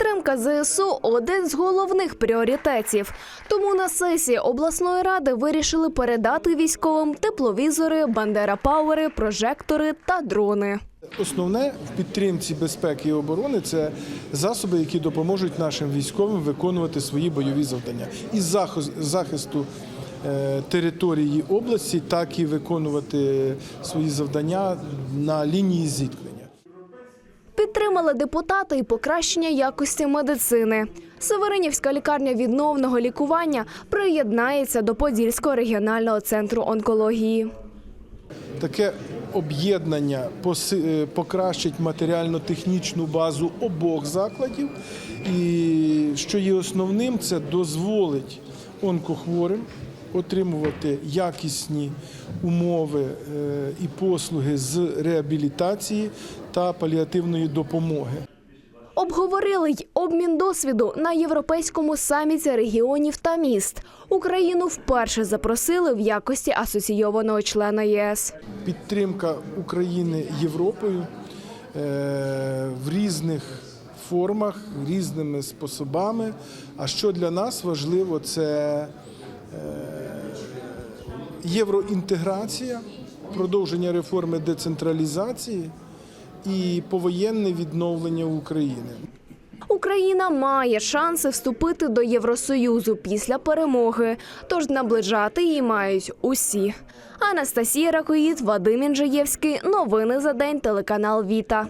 Підтримка ЗСУ один з головних пріоритетів. Тому на сесії обласної ради вирішили передати військовим тепловізори, бандера пауери, прожектори та дрони. Основне в підтримці безпеки і оборони це засоби, які допоможуть нашим військовим виконувати свої бойові завдання захис- захисту е, території області, так і виконувати свої завдання на лінії зіткнення. Підтримали депутати і покращення якості медицини. Северинівська лікарня відновного лікування приєднається до Подільського регіонального центру онкології. Таке об'єднання е, покращить матеріально-технічну базу обох закладів. І що є основним, це дозволить онкохворим отримувати якісні умови е, і послуги з реабілітації та паліативної допомоги. Обговорили й обмін досвіду на європейському саміті регіонів та міст. Україну вперше запросили в якості асоційованого члена ЄС. підтримка України Європою е, в різних формах, різними способами. А що для нас важливо, це е, євроінтеграція, продовження реформи децентралізації і повоєнне відновлення України. Україна має шанси вступити до Євросоюзу після перемоги, тож наближати її мають усі. Анастасія Ракоїд, Вадим Інжиєвський. Новини за день. Телеканал Віта.